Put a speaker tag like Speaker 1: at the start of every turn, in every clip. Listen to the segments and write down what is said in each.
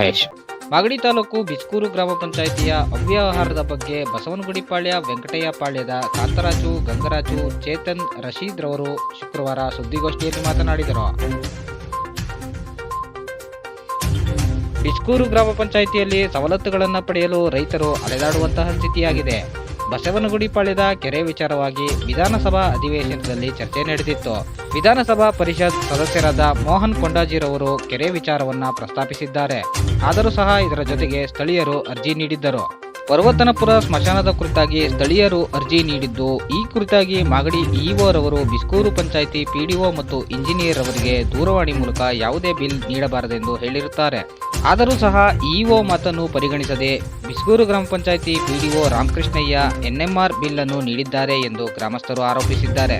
Speaker 1: ಮಹೇಶ್. ಮಾಗಡಿ ತಾಲೂಕು ಬಿಸ್ಕೂರು ಗ್ರಾಮ ಪಂಚಾಯಿತಿಯ ಅವ್ಯವಹಾರದ ಬಗ್ಗೆ ಬಸವನಗುಡಿಪಾಳ್ಯ ವೆಂಕಟಯ್ಯಪಾಳ್ಯದ ಕಾಂತರಾಜು, ಗಂಗರಾಜು, ಚೇತನ್ ರಶೀದ್ ರವರು ಶುಕ್ರವಾರ ಸುದ್ದಿಗೋಷ್ಠಿಯಲ್ಲಿ ಮಾತನಾಡಿದರು. ಬಿಸ್ಕೂರು ಗ್ರಾಮ ಪಂಚಾಯಿತಿಯಲ್ಲಿ ಸವಲತ್ತುಗಳನ್ನು ಪಡೆಯಲು ರೈತರು ಅಲೆದಾಡುವಂತಹ ಸ್ಥಿತಿಯಾಗಿದೆ. ಬಸವನಗುಡಿಪಾಳ್ಯದ ಕೆರೆ ವಿಚಾರವಾಗಿ ವಿಧಾನಸಭಾ ಅಧಿವೇಶನದಲ್ಲಿ ಚರ್ಚೆ ನಡೆದಿತ್ತು. ವಿಧಾನಸಭಾ ಪರಿಷತ್ ಸದಸ್ಯರಾದ ಮೋಹನ್ ಕೊಂಡಾಜಿರವರು ಕೆರೆ ವಿಚಾರವನ್ನ ಪ್ರಸ್ತಾಪಿಸಿದ್ದಾರೆ. ಆದರೂ ಸಹ ಇದರ ಜೊತೆಗೆ ಸ್ಥಳೀಯರು ಅರ್ಜಿ ನೀಡಿದ್ದರು. ಪರ್ವತನಪುರ ಸ್ಮಶಾನದ ಕುರಿತಾಗಿ ಸ್ಥಳೀಯರು ಅರ್ಜಿ ನೀಡಿದ್ದು, ಈ ಕುರಿತಾಗಿ ಮಾಗಡಿ ಇಒ ರವರು, ಬಿಸ್ಕೂರು ಪಂಚಾಯಿತಿ ಪಿಡಿಒ ಮತ್ತು ಇಂಜಿನಿಯರ್ ಅವರಿಗೆ ದೂರವಾಣಿ ಮೂಲಕ ಯಾವುದೇ ಬಿಲ್ ನೀಡಬಾರದೆಂದು ಹೇಳಿರುತ್ತಾರೆ. ಆದರೂ ಸಹ ಇಒ ಮಾತನ್ನು ಪರಿಗಣಿಸದೆ ಬಿಸ್ಗೂರು ಗ್ರಾಮ ಪಂಚಾಯಿತಿ ಪಿಡಿಒ ರಾಮಕೃಷ್ಣಯ್ಯ ಎನ್ಎಂಆರ್ ಬಿಲ್ ಅನ್ನು ನೀಡಿದ್ದಾರೆ ಎಂದು ಗ್ರಾಮಸ್ಥರು ಆರೋಪಿಸಿದ್ದಾರೆ.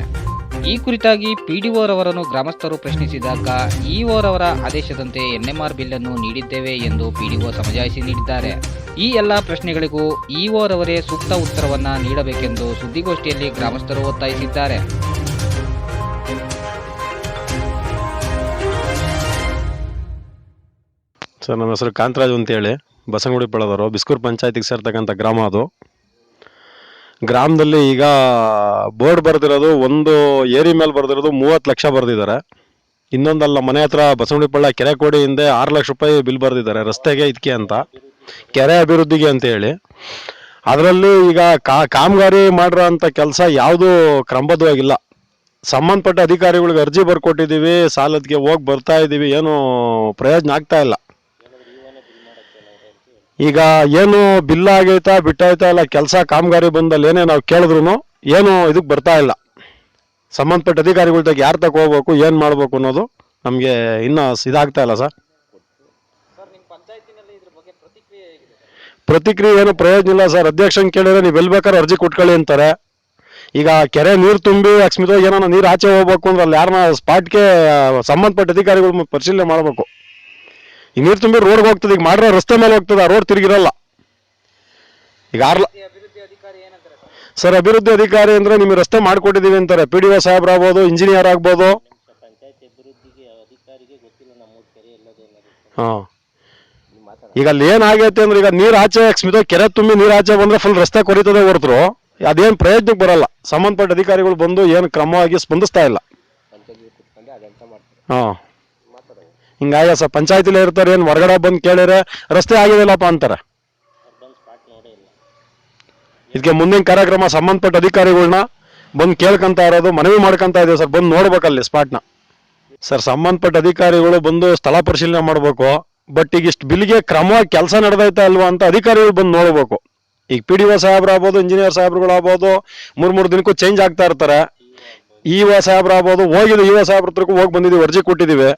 Speaker 1: ಈ ಕುರಿತಾಗಿ ಪಿಡಿಒ ರವರನ್ನು ಗ್ರಾಮಸ್ಥರು ಪ್ರಶ್ನಿಸಿದಾಗ ಇಒ ರವರ ಆದೇಶದಂತೆ ಎನ್ಎಂಆರ್ ಬಿಲ್ ಅನ್ನು ನೀಡಿದ್ದೇವೆ ಎಂದು ಪಿಡಿಒ ಸಮಜಾಯಿಸಿ ನೀಡಿದ್ದಾರೆ. ಈ ಎಲ್ಲ ಪ್ರಶ್ನೆಗಳಿಗೂ ಇಒ ರವರೇ ಸೂಕ್ತ ಉತ್ತರವನ್ನ ನೀಡಬೇಕೆಂದು ಸುದ್ದಿಗೋಷ್ಠಿಯಲ್ಲಿ ಗ್ರಾಮಸ್ಥರು ಒತ್ತಾಯಿಸಿದ್ದಾರೆ.
Speaker 2: ಸರ್ ನಮ್ಮ ಹೆಸರು ಕಾಂತರಾಜು ಅಂತೇಳಿ. ಬಸಂಗುಡಿ ಪಳದವರು. ಬಿಸ್ಕೂರು ಪಂಚಾಯತಿಗೆ ಸೇರ್ತಕ್ಕಂಥ ಗ್ರಾಮ ಅದು. ಗ್ರಾಮದಲ್ಲಿ ಈಗ ಬೋರ್ಡ್ ಬರೆದಿರೋದು ಒಂದು ಏರಿ ಮೇಲೆ ಬರೆದಿರೋದು ಮೂವತ್ತು ಲಕ್ಷ ಬರೆದಿದ್ದಾರೆ. ಇನ್ನೊಂದಲ್ಲ, ಮನೆ ಹತ್ರ ಬಸವಂಡಿ ಪಳ್ಳ ಕೆರೆ ಕೋಡಿ ಹಿಂದೆ ಆರು ಲಕ್ಷ ರೂಪಾಯಿ ಬಿಲ್ ಬರೆದಿದ್ದಾರೆ, ರಸ್ತೆಗೆ ಇದಕ್ಕೆ ಅಂತ. ಕೆರೆ ಅಭಿವೃದ್ಧಿಗೆ ಅಂತ ಹೇಳಿ ಅದರಲ್ಲಿ ಈಗ ಕಾ, ಕಾಮಗಾರಿ ಮಾಡಿರೋ ಅಂಥ ಕೆಲಸ ಯಾವುದೂ ಕ್ರಮಬದ್ಧವಾಗಿಲ್ಲ ಸಂಬಂಧಪಟ್ಟ ಅಧಿಕಾರಿಗಳಿಗೆ ಅರ್ಜಿ ಬರ್ಕೊಟ್ಟಿದ್ದೀವಿ ಸಾಲದ್ಗೆ ಹೋಗಿ ಬರ್ತಾ ಇದ್ದೀವಿ ಏನು ಪ್ರಯೋಜನ ಆಗ್ತಾ ಇಲ್ಲ. ಈಗ ಏನು ಬಿಲ್ ಆಗೈತಾ, ಬಿಟ್ಟಾಯ್ತಾ ಇಲ್ಲ ಕೆಲಸ ಕಾಮಗಾರಿ ಬಂದಲ್ಲಿ ಏನೇ ನಾವು ಕೇಳಿದ್ರು ಏನು ಇದಕ್ಕೆ ಬರ್ತಾ ಇಲ್ಲ. ಸಂಬಂಧಪಟ್ಟ ಅಧಿಕಾರಿಗಳ ತಗ ತಗೋ ಹೋಗ್ಬೇಕು, ಏನು ಮಾಡಬೇಕು ಅನ್ನೋದು ನಮಗೆ ಇನ್ನೂ ಇದಾಗ್ತಾ ಇಲ್ಲ ಸರ್. ಪ್ರತಿಕ್ರಿಯೆ ಏನು ಪ್ರಯೋಜನ ಇಲ್ಲ ಸರ್. ಅಧ್ಯಕ್ಷನ್ ಕೇಳಿದ್ರೆ ನೀವು ಎಲ್ಲಿ ಅರ್ಜಿ ಕೊಟ್ಕೊಳ್ಳಿ ಅಂತಾರೆ. ಈಗ ಕೆರೆ ನೀರು ತುಂಬಿ ಅಕಸ್ಮಿತವಾಗಿ ಏನೋ ನೀರು ಆಚೆ ಹೋಗ್ಬೇಕು ಅಂದ್ರೆ ಅಲ್ಲಿ ಯಾರನ್ನ ಸ್ಪಾಟ್ಗೆ ಸಂಬಂಧಪಟ್ಟ ಅಧಿಕಾರಿಗಳು ಪರಿಶೀಲನೆ ಮಾಡಬೇಕು. ಈ ನೀರು ತುಂಬಿ ರೋಡ್ಗೆ ಹೋಗ್ತದೆ, ಈಗ ಮಾಡಿರೋ ರಸ್ತೆ ಮೇಲೆ ಹೋಗ್ತದೆ, ಆ ರೋಡ್ ತಿರುಗಿರಲ್ಲ. ಈಗ ಆರ್ಲ ಸರ್, ಅಭಿವೃದ್ಧಿ ಅಧಿಕಾರಿ ಅಂದ್ರೆ ನಿಮಗೆ ರಸ್ತೆ ಮಾಡಿಕೊಟ್ಟಿದ್ದೀವಿ ಅಂತಾರೆ. ಪಿ ಡಿ ಒ ಸಾಹೇಬ್ರು ಆಗ್ಬೋದು ಇಂಜಿನಿಯರ್ ಆಗ್ಬೋದು. ಹಾಂ. ಈಗ ಅಲ್ಲಿ ಏನಾಗೈತೆ ಅಂದ್ರೆ, ಈಗ ನೀರು ಆಚೆ ಸ್ಮಿತ ಕೆರೆ ತುಂಬಿ ನೀರು ಆಚೆ ಬಂದ್ರೆ ಫುಲ್ ರಸ್ತೆ ಕೊರಿತದೆ ಹೊರತರು ಅದೇನು ಪ್ರಯೋಜನಕ್ಕೆ ಬರಲ್ಲ. ಸಂಬಂಧಪಟ್ಟ ಅಧಿಕಾರಿಗಳು ಬಂದು ಏನು ಕ್ರಮವಾಗಿ ಸ್ಪಂದಿಸ್ತಾ ಇಲ್ಲ. ಹಾಂ. ಹಿಂಗಾಗಿ ಸರ್ ಪಂಚಾಯತಿಲೇ ಇರ್ತಾರೆ, ಏನು ಹೊರಗಡೆ ಬಂದು ಕೇಳಿದ್ರೆ ರಸ್ತೆ ಆಗಿದೆಲ್ಲಪ್ಪ ಅಂತಾರೆ. ಇದಕ್ಕೆ ಮುಂದಿನ ಕಾರ್ಯಕ್ರಮ ಸಂಬಂಧಪಟ್ಟ ಅಧಿಕಾರಿಗಳನ್ನ ಬಂದು ಕೇಳ್ಕೊಂತ ಇರೋದು, ಮನವಿ ಮಾಡ್ಕೊಂತ ಇದ್ದೀವಿ ಸರ್, ಬಂದು ನೋಡ್ಬೇಕಲ್ಲಿ ಸ್ಪಾಟ್ನ. ಸರ್, ಸಂಬಂಧಪಟ್ಟ ಅಧಿಕಾರಿಗಳು ಬಂದು ಸ್ಥಳ ಪರಿಶೀಲನೆ ಮಾಡಬೇಕು, ಬಟ್ ಈಗ ಇಷ್ಟು ಬಿಲ್ಗೆ ಕ್ರಮವಾಗಿ ಕೆಲಸ ನಡೆದೈತೆ ಅಲ್ವಾ ಅಂತ ಅಧಿಕಾರಿಗಳು ಬಂದು ನೋಡ್ಬೇಕು. ಈಗ ಪಿ ಡಿ ಒ ಸಾಹೇಬ್ರು ಆಗ್ಬೋದು ಇಂಜಿನಿಯರ್ ಸಾಹೇಬ್ರುಗಳು ಆಗ್ಬೋದು ಮೂರು ಮೂರು ದಿನಕ್ಕೂ ಚೇಂಜ್ ಆಗ್ತಾ ಇರ್ತಾರೆ. ಇ ಒ ಸಾಹೇಬ್ರು ಆಗ್ಬೋದು ಹೋಗಿದ್ದು ಇ ಒ ಸಾಹೇಬ್ರ ಹತ್ರಕ್ಕೂ ಹೋಗಿ ಬಂದಿದ್ದೀವಿ ಅರ್ಜಿ ಕೊಟ್ಟಿದ್ದೀವಿ.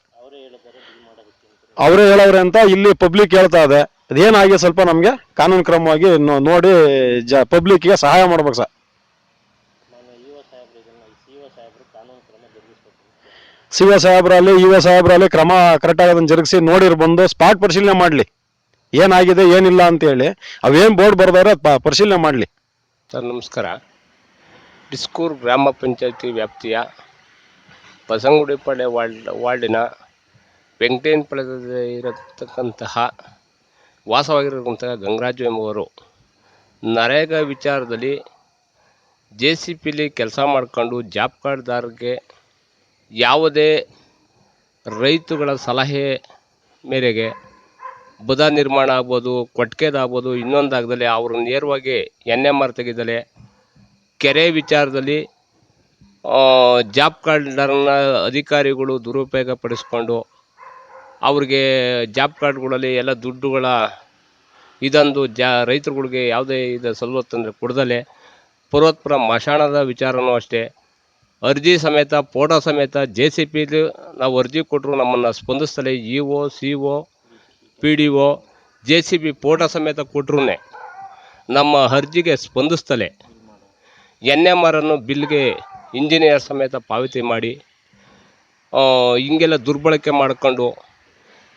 Speaker 2: ಅವರೇ ಹೇಳವ್ರೆ ಅಂತ ಇಲ್ಲಿ ಪಬ್ಲಿಕ್ ಹೇಳ್ತಾ ಇದೆ. ಅದೇನಾಗಿ ಸ್ವಲ್ಪ ನಮಗೆ ಕಾನೂನು ಕ್ರಮವಾಗಿ ನೋಡಿ ಜ ಪಬ್ಲಿಕ್ಗೆ ಸಹಾಯ ಮಾಡ್ಬೇಕು ಸರ್. ಸಿ ಒ ಸಾಹೇಬ್ರಲ್ಲಿ ಇ ಒ ಸಾಹೇಬ್ರಲ್ಲಿ ಕ್ರಮ ಕರೆಕ್ಟ್ ಅದನ್ನು ಜರುಗಿಸಿ ನೋಡಿರ್ ಬಂದು ಸ್ಪಾಟ್ ಪರಿಶೀಲನೆ ಮಾಡಲಿ. ಏನಾಗಿದೆ, ಏನಿಲ್ಲ ಅಂತೇಳಿ. ಅವೇನು ಬೋರ್ಡ್ ಬರ್ದವ್ರೆ ಪರಿಶೀಲನೆ ಮಾಡಲಿ.
Speaker 3: ಸರ್, ನಮಸ್ಕಾರ. ಡಿಸ್ಕೂರ್ ಗ್ರಾಮ ಪಂಚಾಯತಿ ವ್ಯಾಪ್ತಿಯ ಬಸಂಗುಡಿಪಾಳೆ ವಾರ್ಡ್ ವಾರ್ಡಿನ ವೆಂಕಟೇನಪಾಳ್ಯದಲ್ಲಿ ಇರತಕ್ಕಂತಹ ವಾಸವಾಗಿರತಕ್ಕಂತಹ ಗಂಗರಾಜು ಎಂಬುವರು ನರೇಗಾ ವಿಚಾರದಲ್ಲಿ ಜೆ ಸಿ ಪಿಲಿ ಕೆಲಸ ಮಾಡಿಕೊಂಡು ಜಾಬ್ ಕಾರ್ಡ್ದಾರರಿಗೆ ಯಾವುದೇ ರೈತುಗಳ ಸಲಹೆ ಮೇರೆಗೆ ಬುದ ನಿರ್ಮಾಣ ಆಗ್ಬೋದು ಕೊಟ್ಟಿಗೆದಾಗ್ಬೋದು ಇನ್ನೊಂದಾಗದಲ್ಲಿ ಅವರು ನೇರವಾಗಿ ಎನ್ ಎಂ ಆರ್ ತೆಗೆದಲೆ ಕೆರೆ ವಿಚಾರದಲ್ಲಿ ಜಾಬ್ ಕಾರ್ಡ್ನ ಅಧಿಕಾರಿಗಳು ದುರುಪಯೋಗ ಪಡಿಸ್ಕೊಂಡು ಅವ್ರಿಗೆ ಜಾಬ್ ಕಾರ್ಡ್ಗಳಲ್ಲಿ ಎಲ್ಲ ದುಡ್ಡುಗಳ ಇದೊಂದು ಜಾ, ರೈತರುಗಳಿಗೆ ಯಾವುದೇ ಇದು ಸವಲತ್ತಂದರೆ ಕೊಡ್ದಲೆ. ಪೂರ್ವೋತ್ತರ ಮಶಾಣದ ವಿಚಾರನೂ ಅಷ್ಟೇ. ಅರ್ಜಿ ಸಮೇತ, ಫೋಟೋ ಸಮೇತ ಜೆ ಸಿ ಪಿಲಿ ನಾವು ಅರ್ಜಿ ಕೊಟ್ಟರು ನಮ್ಮನ್ನು ಸ್ಪಂದಿಸ್ತಲೇ E O, C O, P D O J C B photo ಸಮೇತ ಕೊಟ್ಟರು ನಮ್ಮ ಅರ್ಜಿಗೆ ಸ್ಪಂದಿಸ್ತಲೇ. ಎನ್ ಎಂ ಆರನ್ನು ಬಿಲ್ಗೆ ಇಂಜಿನಿಯರ್ ಸಮೇತ ಪಾವತಿ ಮಾಡಿ ಹಿಂಗೆಲ್ಲ ದುರ್ಬಳಕೆ ಮಾಡಿಕೊಂಡು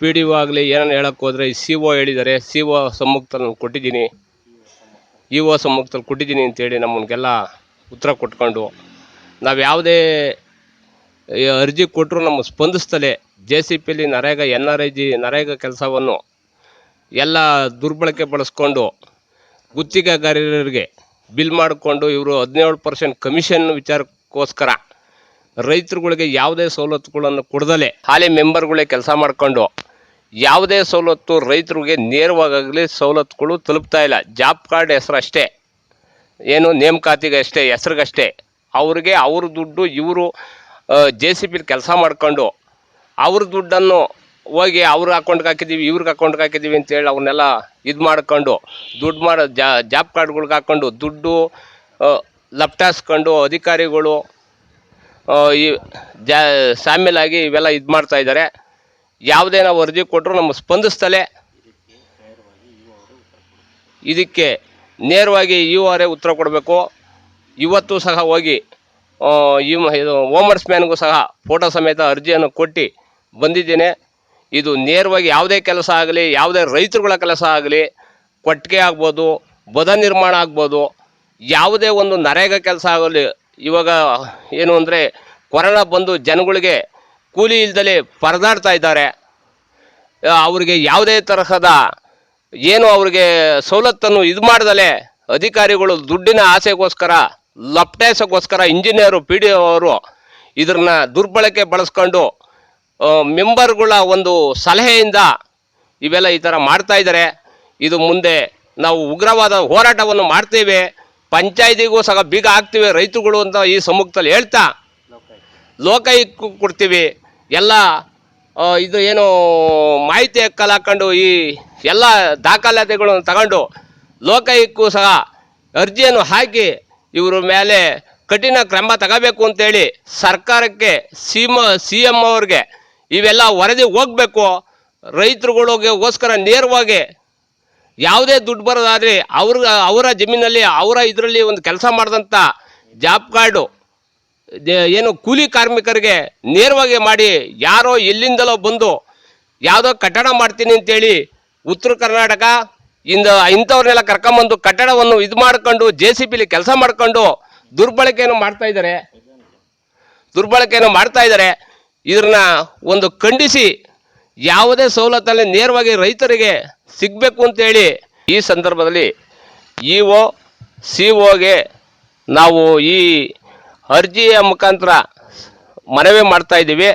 Speaker 3: ಪಿ ಡಿ ಒ ಆಗಲಿ ಏನನ್ನ ಹೇಳಕ್ಕೆ ಹೋದರೆ ಸಿ ಒ ಹೇಳಿದ್ದಾರೆ ಸಿ ಒ ಸಮ್ಮುಖದಲ್ಲಿ ಕೊಟ್ಟಿದ್ದೀನಿ. ಇ ಒ ಸಮ್ಮುಖದಲ್ಲಿ ಕೊಟ್ಟಿದ್ದೀನಿ ಅಂತೇಳಿ ನಮ್ಮನಿಗೆಲ್ಲ ಉತ್ತರ ಕೊಟ್ಕೊಂಡು ನಾವು ಯಾವುದೇ ಅರ್ಜಿ ಕೊಟ್ಟರು ನಮ್ಮ ಸ್ಪಂದಿಸ್ತಲೇ ಜೆ ಸಿ ಪಿಲಿ NREGA, N R I G NREGA ಕೆಲಸವನ್ನು ಎಲ್ಲ ದುರ್ಬಳಕೆ ಬಳಸ್ಕೊಂಡು ಗುತ್ತಿಗೆಗಾರರಿಗೆ ಬಿಲ್ ಮಾಡಿಕೊಂಡು ಇವರು ಹದಿನೇಳು ಪರ್ಸೆಂಟ್ ಕಮಿಷನ್ ವಿಚಾರಕ್ಕೋಸ್ಕರ ರೈತರುಗಳಿಗೆ ಯಾವುದೇ ಸವಲತ್ತುಗಳನ್ನು ಕೊಡದಲೇ ಹಾಲಿ ಮೆಂಬರ್ಗಳೇ ಕೆಲಸ ಮಾಡಿಕೊಂಡು ಯಾವುದೇ ಸವಲತ್ತು ರೈತರಿಗೆ ನೇರವಾಗಲಿ ಸವಲತ್ತುಗಳು ತಲುಪ್ತಾ ಇಲ್ಲ. ಜಾಬ್ ಕಾರ್ಡ್ ಹೆಸರು ಅಷ್ಟೇ ಏನು ನೇಮಕಾತಿಗೆ ಅಷ್ಟೇ, ಹೆಸ್ರಿಗಷ್ಟೇ. ಅವ್ರಿಗೆ ಅವ್ರ ದುಡ್ಡು ಇವರು ಜೆ ಸಿ ಪಿಲಿ ಕೆಲಸ ಮಾಡ್ಕೊಂಡು ಅವ್ರ ದುಡ್ಡನ್ನು ಹೋಗಿ ಅವ್ರ ಅಕೌಂಟ್ಗೆ ಹಾಕಿದ್ದೀವಿ, ಇವ್ರಿಗೆ ಅಕೌಂಟ್ಗೆ ಹಾಕಿದ್ದೀವಿ ಅಂತೇಳಿ ಅವನ್ನೆಲ್ಲ ಇದು ಮಾಡ್ಕೊಂಡು ದುಡ್ಡು ಮಾಡೋ ಜಾಬ್ ಕಾರ್ಡ್ಗಳ್ಗೆ ಹಾಕ್ಕೊಂಡು ದುಡ್ಡು ಲಪ್ಟಾಸ್ಕೊಂಡು ಅಧಿಕಾರಿಗಳು ಈ, ಜಾ ಶಾಮೀಲಾಗಿ ಇವೆಲ್ಲ ಇದು ಮಾಡ್ತಾ ಇದ್ದಾರೆ. ಯಾವುದೇ ನಾವು ವರದಿ ಕೊಟ್ಟರು ನಮ್ಮ ಸ್ಪಂದಿಸ್ತಲೇ ಇದಕ್ಕೆ ನೇರವಾಗಿ ಇ ಅವರೇ ಉತ್ತರ ಕೊಡಬೇಕು. ಇವತ್ತು ಸಹ ಹೋಗಿ ಇದು ಓಮರ್ಸ್ ಮ್ಯಾನ್ಗೂ ಸಹ ಫೋಟೋ ಸಮೇತ ಅರ್ಜಿಯನ್ನು ಕೊಟ್ಟು ಬಂದಿದ್ದೇನೆ. ಇದು ನೇರವಾಗಿ ಯಾವುದೇ ಕೆಲಸ ಆಗಲಿ, ಯಾವುದೇ ರೈತರುಗಳ ಕೆಲಸ ಆಗಲಿ, ಕೊಟ್ಟಿಗೆ ಆಗ್ಬೋದು, ಬದ ನಿರ್ಮಾಣ ಆಗ್ಬೋದು, ಯಾವುದೇ ಒಂದು ನರೇಗಾ ಕೆಲಸ ಆಗಲಿ, ಇವಾಗ ಏನು ಅಂದರೆ ಕೊರೋನಾ ಬಂದು ಜನಗಳಿಗೆ ಕೂಲಿ ಇಲ್ದಲೆ ಪರದಾಡ್ತಾ ಇದ್ದಾರೆ. ಅವರಿಗೆ ಯಾವುದೇ ತರಹದ ಏನು ಅವ್ರಿಗೆ ಸವಲತ್ತನ್ನು ಇದು ಮಾಡದಲೆ ಅಧಿಕಾರಿಗಳು ದುಡ್ಡಿನ ಆಸೆಗೋಸ್ಕರ ಲಪ್ಟಾಸಕ್ಕೋಸ್ಕರ ಇಂಜಿನಿಯರು ಪಿ ಡಿ ಅವರು ಇದನ್ನ ದುರ್ಬಳಕೆ ಬಳಸ್ಕೊಂಡು ಮೆಂಬರ್ಗಳ ಒಂದು ಸಲಹೆಯಿಂದ ಇವೆಲ್ಲ ಈ ಥರ ಮಾಡ್ತಾ ಇದ್ದಾರೆ. ಇದು ಮುಂದೆ ನಾವು ಉಗ್ರವಾದ ಹೋರಾಟವನ್ನು ಮಾಡ್ತೇವೆ. ಪಂಚಾಯತಿಗೂ ಸಹ ಬೀಗ ಹಾಕ್ತೀವಿ ರೈತರುಗಳು ಅಂತ ಈ ಸಮ್ಮುಖದಲ್ಲಿ ಹೇಳ್ತಾ ಲೋಕಾಯುಕ್ತ ಕೊಡ್ತೀವಿ. ಎಲ್ಲ ಇದು ಏನು ಮಾಹಿತಿ ಹಕ್ಕಲ್ಲಿ ಹಾಕೊಂಡು ಈ ಎಲ್ಲ ದಾಖಲಾತಿಗಳನ್ನು ತಗೊಂಡು ಲೋಕಾಯುಕ್ತಕ್ಕೂ ಸಹ ಅರ್ಜಿಯನ್ನು ಹಾಕಿ ಇವ್ರ ಮೇಲೆ ಕಠಿಣ ಕ್ರಮ ತಗೋಬೇಕು ಅಂತೇಳಿ ಸರ್ಕಾರಕ್ಕೆ ಸಿಮ, ಸಿ ಎಂ ಅವ್ರಿಗೆ ಇವೆಲ್ಲ ವರದಿ ಹೋಗಬೇಕು. ರೈತರುಗಳಿಗೋಸ್ಕರ ನೇರವಾಗಿ ಯಾವುದೇ ದುಡ್ಡು ಬರೋದಾದ್ರೆ ಅವ್ರ, ಅವರ ಜಮೀನಲ್ಲಿ, ಅವರ ಇದರಲ್ಲಿ ಒಂದು ಕೆಲಸ ಮಾಡಿದಂಥ ಜಾಬ್ ಕಾರ್ಡು ಏನು ಕೂಲಿ ಕಾರ್ಮಿಕರಿಗೆ ನೇರವಾಗಿ ಮಾಡಿ ಯಾರೋ ಎಲ್ಲಿಂದಲೋ ಬಂದು ಯಾವುದೋ ಕಟ್ಟಡ ಮಾಡ್ತೀನಿ ಅಂತೇಳಿ ಉತ್ತರ ಕರ್ನಾಟಕ ಇಂದ ಇಂಥವ್ರನ್ನೆಲ್ಲ ಕರ್ಕೊಂಬಂದು ಕಟ್ಟಡವನ್ನು ಇದು ಮಾಡ್ಕೊಂಡು ಜೆ ಸಿ ಪಿಲಿ ಕೆಲಸ ಮಾಡ್ಕೊಂಡು ದುರ್ಬಳಕೆಯನ್ನು ಮಾಡ್ತಾ ಇದ್ದಾರೆ. ದುರ್ಬಳಕೆಯನ್ನು ಮಾಡ್ತಾ ಇದ್ದಾರೆ. ಇದನ್ನ ಒಂದು ಖಂಡಿಸಿ ಯಾವುದೇ ಸವಲತ್ತಲ್ಲಿ ನೇರವಾಗಿ ರೈತರಿಗೆ ಸಿಗಬೇಕು ಅಂತೇಳಿ ಈ ಸಂದರ್ಭದಲ್ಲಿ ಇ ಒ, ಸಿ ಒಗೆ ನಾವು ಈ ಅರ್ಜಿಯ ಮುಖಾಂತರ ಮನವಿ ಮಾಡ್ತಾ ಇದ್ದೀವಿ.